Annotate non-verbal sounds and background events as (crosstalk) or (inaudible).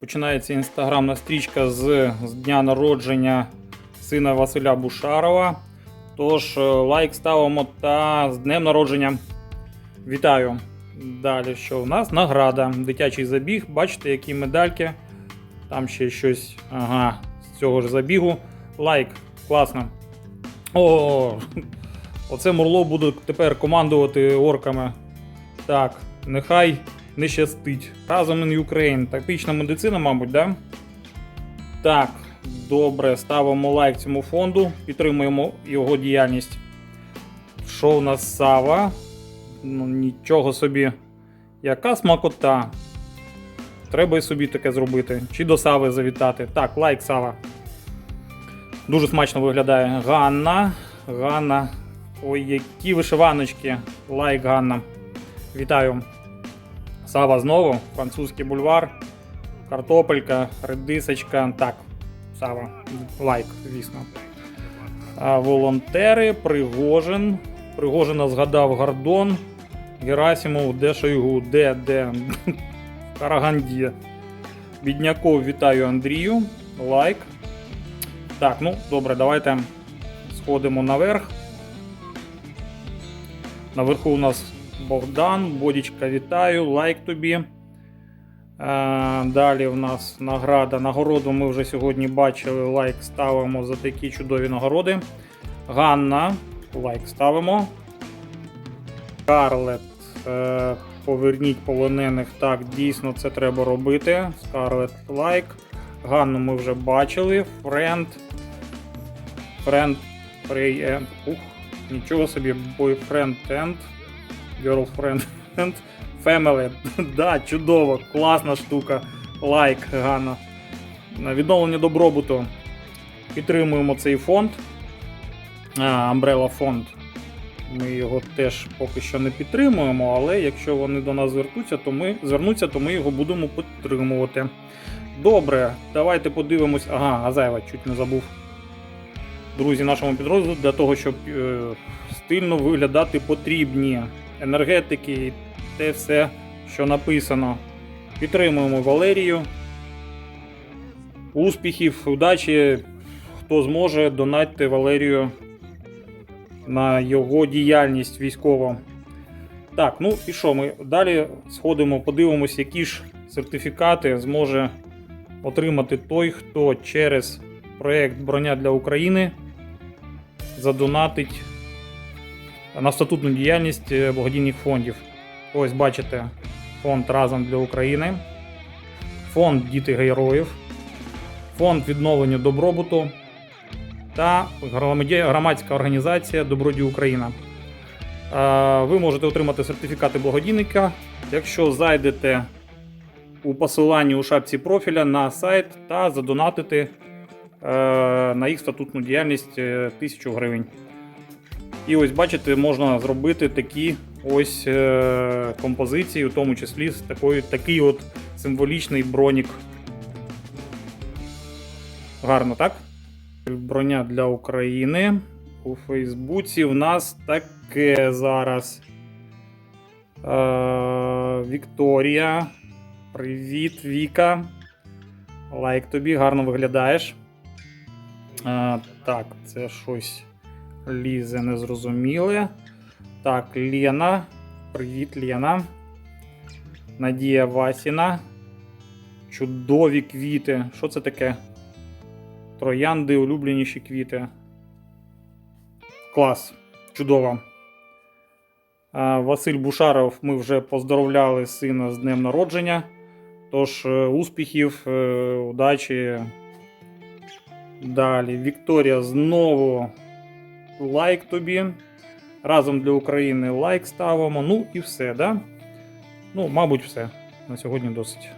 Починається інстаграмна стрічка з, з дня народження сина Василя Бушарова. Тож е, лайк ставимо та з днем народження. Вітаю! Далі, що у нас? Награда. Дитячий забіг. Бачите, які медальки. Там ще щось. Ага, з цього ж забігу. Лайк. Класно. О, оце Мурло буде тепер командувати орками. Так, нехай не щастить. Разом in Ukraine. Тактична медицина, мабуть, да? Так, добре, ставимо лайк цьому фонду, підтримуємо його діяльність. Що у нас Сава? Ну, нічого собі. Яка смакота. Треба і собі таке зробити. Чи до Сави завітати. Так, лайк Сава. Дуже смачно виглядає. Ганна. Ганна. Ой, які вишиваночки. Лайк Ганна. Вітаю. Сава знову. Французький бульвар. Картопелька, редисочка. Так, Сава. Лайк, звісно. А, волонтери, Пригожин. Пригожина згадав Гордон. Герасимов, де Шойгу, де, де. (laughs) Караганді. Бідняков вітаю Андрію. Лайк. Так, ну добре, давайте сходимо наверх. Наверху у нас Богдан, Бодічка, вітаю, лайк тобі. Е, далі в нас награда. Нагороду ми вже сьогодні бачили. Лайк ставимо за такі чудові нагороди. Ганна, лайк ставимо. Скарлет. Е, поверніть полонених. Так, дійсно це треба робити. Скарлет лайк. Ганну ми вже бачили. Френд. Френд. Free. Ух, нічого собі. Boyfriend and. Girlfriend and Family. (laughs) да, чудово, класна штука. Лайк, Ганна. На Відновлення добробуту. Підтримуємо цей фонд. А, Umbrella фонд. Ми його теж поки що не підтримуємо, але якщо вони до нас звернуться, то ми звернуться, то ми його будемо підтримувати. Добре, давайте подивимось. Ага, Азаєва чуть не забув. Друзі, нашому підрозділу для того, щоб е, стильно виглядати потрібні енергетики і те все, що написано. Підтримуємо Валерію. Успіхів, удачі. Хто зможе, донатьте Валерію на його діяльність військову. Так, ну і що, ми далі сходимо, подивимось, які ж сертифікати зможе отримати той, хто через проєкт Броня для України задонатить на статутну діяльність е, благодійних фондів. Ось бачите, фонд Разом для України, фонд Діти Героїв, фонд відновлення добробуту та громадська організація Добродій Україна. Е, Ви можете отримати сертифікати благодійника, якщо зайдете у посиланні у шапці профіля на сайт та задонатити е, на їх статутну діяльність е, 1000 гривень. І ось бачите, можна зробити такі ось е, композиції, у тому числі з такою, такий от символічний бронік. Гарно, так? Броня для України. У Фейсбуці в нас таке зараз. Е, Вікторія. Привіт, Віка. Лайк тобі, гарно виглядаєш. Е, так, це щось лізе незрозуміле. Так, Лена. Привіт, Лена. Надія Васіна. Чудові квіти. Що це таке? Троянди, улюбленіші квіти. Клас. Чудово. Василь Бушаров, ми вже поздоровляли сина з днем народження. Тож, е, успіхів, е, удачі. Далі. Вікторія знову лайк тобі. Разом для України лайк ставимо. Ну і все, да? Ну, мабуть, все. На сьогодні досить.